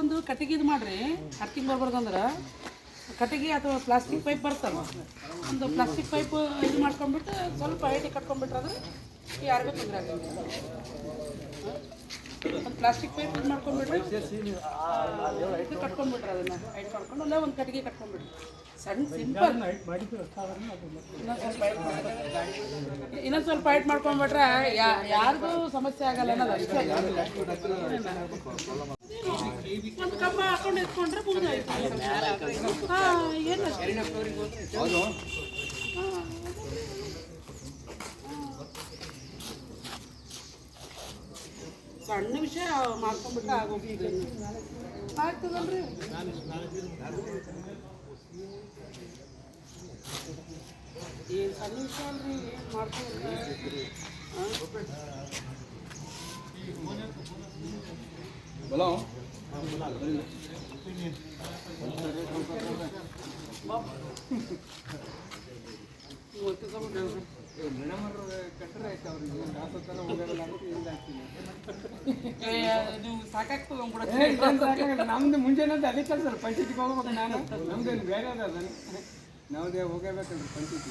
ಅದಕ್ಕೊಂದು ಕಟ್ಟಿಗೆದು ಮಾಡ್ರಿ. ಅರ್ಕಿಂಗ್ ಬರ್ಬಾರ್ದಂದ್ರೆ ಕಟ್ಟಿಗೆ ಅಥವಾ ಪ್ಲಾಸ್ಟಿಕ್ ಪೈಪ್ ಬರ್ತಲ್ಲ ಒಂದು ಪ್ಲಾಸ್ಟಿಕ್ ಪೈಪ್ ಇದು ಮಾಡ್ಕೊಂಡ್ಬಿಟ್ಟು ಸ್ವಲ್ಪ ಐಟಿ ಕಟ್ಕೊಂಡ್ಬಿಟ್ರೆ ಅಂದ್ರೆ ಯಾರಿಗೂ ತೊಂದರೆ ಆಗಲ್ಲ ಒಂದು ಪ್ಲಾಸ್ಟಿಕ್ ಪೈಪ್ ಇದು ಮಾಡ್ಕೊಂಡ್ಬಿಡ್ರಿ ಇದು ಕಟ್ಕೊಂಡ್ಬಿಟ್ರೆ ಅದನ್ನ, ಹೈಟ್ ಮಾಡ್ಕೊಂಡು, ಅಲ್ಲೇ ಒಂದು ಕಟ್ಟಿಗೆ ಕಟ್ಕೊಂಡ್ಬಿಡ್ರಿ ಸಣ್ಣ ಸಿಂಪಲ್. ಇನ್ನೊಂದು ಸ್ವಲ್ಪ ಹೈಟ್ ಮಾಡ್ಕೊಂಡ್ಬಿಟ್ರೆ. ಯಾರಿಗೂ ಸಮಸ್ಯೆ ಆಗಲ್ಲ ಅನ್ನೋದು ಅಷ್ಟೇ. ಒಂದು ಹಾಕೊಂಡು ಎತ್ಕೊಂಡ್ರೆ ಮುಗಿದಾಯ್ತು. ಹಾಂ, ಏನು ಸಣ್ಣ ವಿಷಯ ಮಾಡ್ಕೊಂಡ್ಬಿಟ್ರೆ ಆಗೋಗ್ತದೆ ಆಗ್ತದಲ್ರಿ ಏನು ಸಣ್ಣ ವಿಷಯ ಅಲ್ರಿ ಏನು ಮಾಡ್ಕೊಂಡ್ರೆ ಇದು ಸಾಕಾಗ್ತದೆ ಅವ್ನ್ ಕೂಡ ನಮ್ದು ಮುಂಜಾನೆ ಅದೇ ಕೆಲಸ ಪಂಚಾಯತಿಗೆ ಹೋಗ್ಬೇಕು ನಾನು. ನಮ್ದೇನು ಬೇರೆ ಅದ ನಾವದೇ ಹೋಗಬೇಕಲ್ಲ ಪಂಚಾಯತಿ.